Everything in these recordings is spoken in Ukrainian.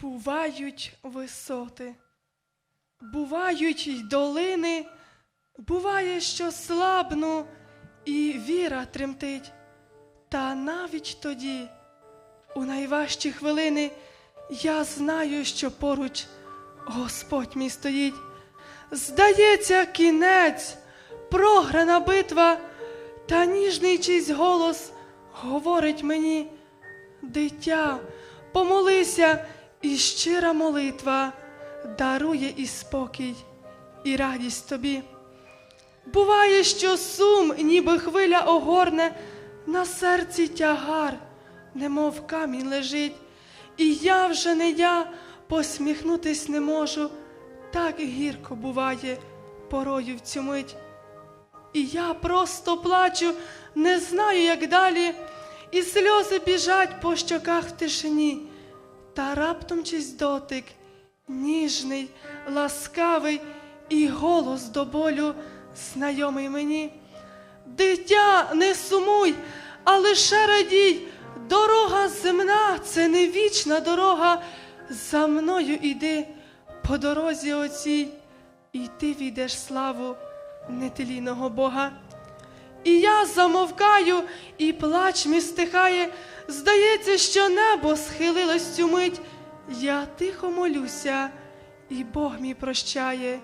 Бувають висоти, бувають й долини, буває, що слабну, і віра тремтить. Та навіть тоді, у найважчі хвилини, я знаю, що поруч Господь мій стоїть. Здається, кінець, програна битва, та ніжний чийсь голос говорить мені, дитя, помолися, і щира молитва дарує і спокій, і радість тобі. Буває, що сум, ніби хвиля огорне, на серці тягар, немов камінь лежить, і я вже не я посміхнутись не можу, так гірко буває порою в цю мить. І я просто плачу, не знаю, як далі, і сльози біжать по щоках в тишині, та раптом чийсь дотик, ніжний, ласкавий, і голос до болю знайомий мені. Дитя, не сумуй, а лише радій, дорога земна, це не вічна дорога. За мною іди по дорозі оцій, і ти війдеш славу нетелійного Бога. І я замовкаю, і плач мій стихає. Здається, що небо схилилось цю мить. Я тихо молюся, і Бог мій прощає,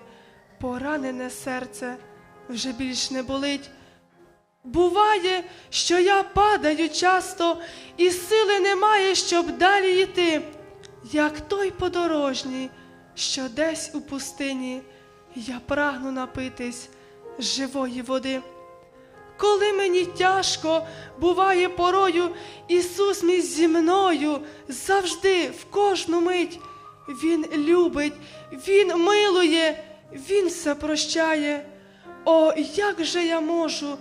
поранене серце вже більш не болить. Буває, що я падаю часто, і сили немає, щоб далі йти, як той подорожній, що десь у пустині я прагну напитись живої води. Коли мені тяжко, буває порою, Ісус мій зі мною завжди, в кожну мить. Він любить, Він милує, Він все прощає. О, як же я можу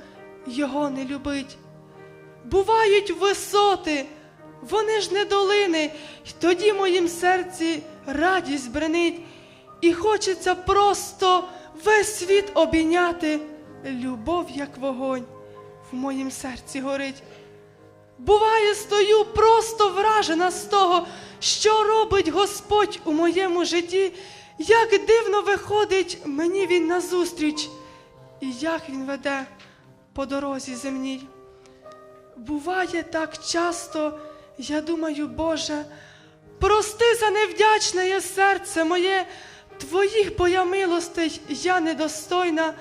Його не любить? Бувають висоти, вони ж не долини, й тоді моїм серці радість бренить, і хочеться просто весь світ обійняти. Любов, як вогонь, в моїм серці горить. Буває, стою просто вражена з того, що робить Господь у моєму житті, як дивно виходить мені Він назустріч, і як Він веде по дорозі земній. Буває так часто, я думаю, Боже, прости за невдячне серце моє, Твоїх бо я милостей я недостойна,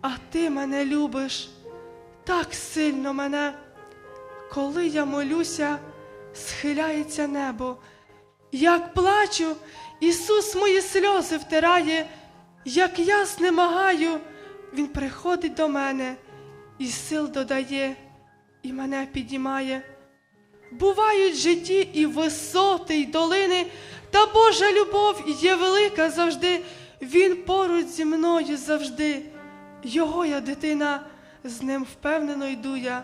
а Ти мене любиш так сильно мене. Коли я молюся, схиляється небо. Як плачу, Ісус мої сльози втирає, як я знемагаю, Він приходить до мене і сил додає, і мене підіймає. Бувають в житті і висоти, і долини, та Божа любов є велика завжди. Він поруч зі мною завжди. Його я дитина, з ним впевнено йду я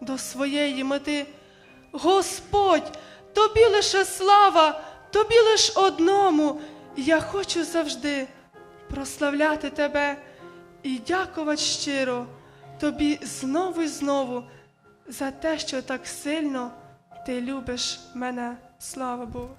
до своєї мети. Господь, тобі лише слава, тобі лиш одному. Я хочу завжди прославляти тебе і дякувати щиро тобі знову і знову за те, що так сильно ти любиш мене. Слава Богу.